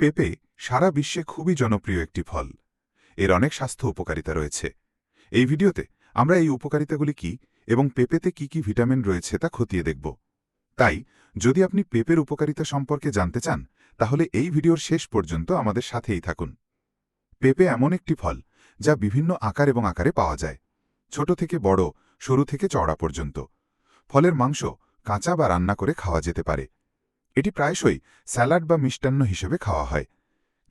পেঁপে সারা বিশ্বে খুবই জনপ্রিয় একটি ফল। এর অনেক স্বাস্থ্য উপকারিতা রয়েছে। এই ভিডিওতে আমরা এই উপকারিতাগুলি কি এবং পেঁপেতে কি কি ভিটামিন রয়েছে তা খতিয়ে দেখব। তাই, যদি আপনি পেঁপের উপকারিতা সম্পর্কে জানতে চান, তাহলে এই ভিডিওর শেষ পর্যন্ত আমাদের সাথেই থাকুন। পেঁপে এমন একটি ফল যা বিভিন্ন আকার এবং আকারে পাওয়া যায়। ছোট থেকে বড়, সরু থেকে চওড়া পর্যন্ত। ফলের মাংস কাঁচা বা রান্না করে খাওয়া যেতে পারে। এটি প্রায়শই স্যালাড বা মিষ্টান্ন হিসেবে খাওয়া হয়।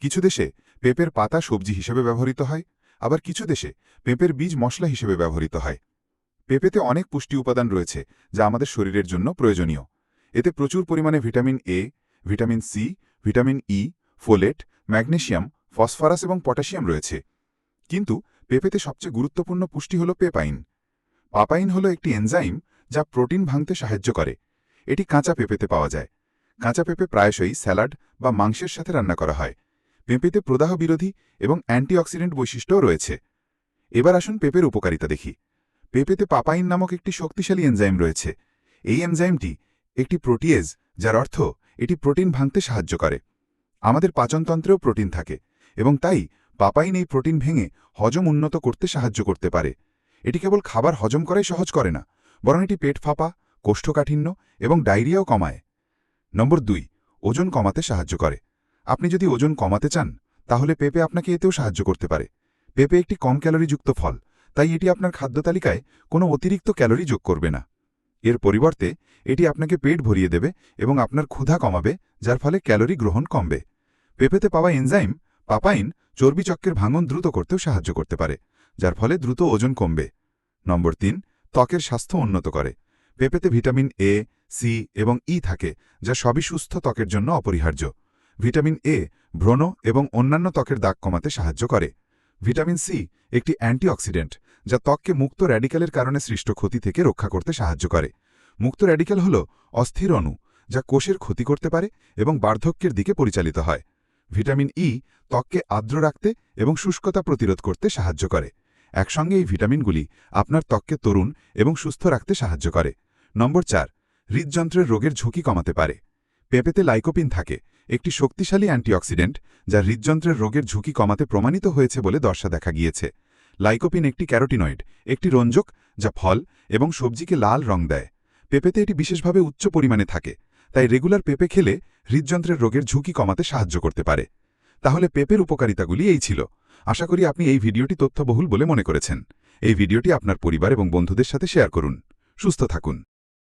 কিছু দেশে পেঁপের পাতা সবজি হিসেবে ব্যবহৃত হয়, আবার কিছু দেশে পেঁপের বীজ মশলা হিসেবে ব্যবহৃত হয়। পেঁপেতে অনেক পুষ্টি উপাদান রয়েছে, যা আমাদের শরীরের জন্য প্রয়োজনীয়। এতে প্রচুর পরিমাণে vitamin A vitamin C vitamin E folate, magnesium, phosphorus এবং পটাশিয়াম রয়েছে। কিন্তু পেঁপেতে সবচেয়ে গুরুত্বপূর্ণ পুষ্টি হল পেপাইন। পাপাইন হল একটি এনজাইম যা প্রোটিন ভাঙতে সাহায্য করে। এটি কাঁচা পেঁপেতে পাওয়া যায়। কাঁচা পেঁপে প্রায়শই স্যালাড বা মাংসের সাথে রান্না করা হয়। পেঁপেতে প্রদাহ বিরোধী এবং অ্যান্টিঅক্সিডেন্ট বৈশিষ্ট্যও রয়েছে। এবার আসুন পেঁপের উপকারিতা দেখি। পেঁপেতে পাপাইন নামক একটি শক্তিশালী এনজাইম রয়েছে। এই এনজাইমটি একটি প্রোটিয়েজ, যার অর্থ এটি প্রোটিন ভাঙতে সাহায্য করে। আমাদের পাচনতন্ত্রেও প্রোটিন থাকে এবং তাই পাপাইন এই প্রোটিন ভেঙে হজম উন্নত করতে সাহায্য করতে পারে। এটি কেবল খাবার হজম করাই সহজ করে না, বরং এটি পেট ফাঁপা, কোষ্ঠকাঠিন্য এবং ডায়রিয়াও কমায়। নম্বর দুই, ওজন কমাতে সাহায্য করে। আপনি যদি ওজন কমাতে চান, তাহলে পেঁপে আপনাকে এতেও সাহায্য করতে পারে। পেঁপে একটি কম ক্যালোরিযুক্ত ফল, তাই এটি আপনার খাদ্য তালিকায় কোনো অতিরিক্ত ক্যালোরি যোগ করবে না। এর পরিবর্তে, এটি আপনাকে পেট ভরিয়ে দেবে এবং আপনার ক্ষুধা কমাবে, যার ফলে ক্যালোরি গ্রহণ কমবে। পেঁপেতে পাওয়া এনজাইম, পাপাইন চর্বিচক্রের ভাঙন দ্রুত করতেও সাহায্য করতে পারে, যার ফলে দ্রুত ওজন কমবে। নম্বর তিন, ত্বকের স্বাস্থ্য উন্নত করে। পেঁপেতে ভিটামিন এ সি এবং ই থাকে, যা সবই সুস্থ ত্বকের জন্য অপরিহার্য। ভিটামিন এ, ভ্রণ এবং অন্যান্য ত্বকের দাগ কমাতে সাহায্য করে। ভিটামিন সি, একটি অ্যান্টিঅক্সিডেন্ট, যা ত্বককে মুক্ত র্যাডিক্যালের কারণে সৃষ্ট ক্ষতি থেকে রক্ষা করতে সাহায্য করে। মুক্ত র্যাডিক্যাল হল অস্থির অণু, যা কোষের ক্ষতি করতে পারে এবং বার্ধক্যের দিকে পরিচালিত হয়। ভিটামিন ই, ত্বককে আর্দ্র রাখতে এবং শুষ্কতা প্রতিরোধ করতে সাহায্য করে। একসঙ্গে এই ভিটামিনগুলি আপনার ত্বককে তরুণ এবং সুস্থ রাখতে সাহায্য করে। নম্বর চার হৃদযন্ত্রের রোগের ঝুঁকি কমাতে পারে। পেঁপেতে লাইকোপিন থাকে, একটি শক্তিশালী অ্যান্টিঅক্সিডেন্ট যা হৃদযন্ত্রের রোগের ঝুঁকি কমাতে প্রমাণিত হয়েছে বলে দর্শা দেখা গিয়েছে। লাইকোপিন একটি ক্যারোটিনয়েড, একটি রঞ্জক যা ফল এবং সবজিকে লাল রং দেয়। পেঁপেতে এটি বিশেষভাবে উচ্চ পরিমাণে থাকে, তাই রেগুলার পেঁপে খেলে হৃদযন্ত্রের রোগের ঝুঁকি কমাতে সাহায্য করতে পারে। তাহলে পেঁপের উপকারিতাগুলি এই ছিল। আশা করি আপনি এই ভিডিওটি তথ্যবহুল বলে মনে করেছেন। এই ভিডিওটি আপনার পরিবার এবং বন্ধুদের সাথে শেয়ার করুন। সুস্থ থাকুন।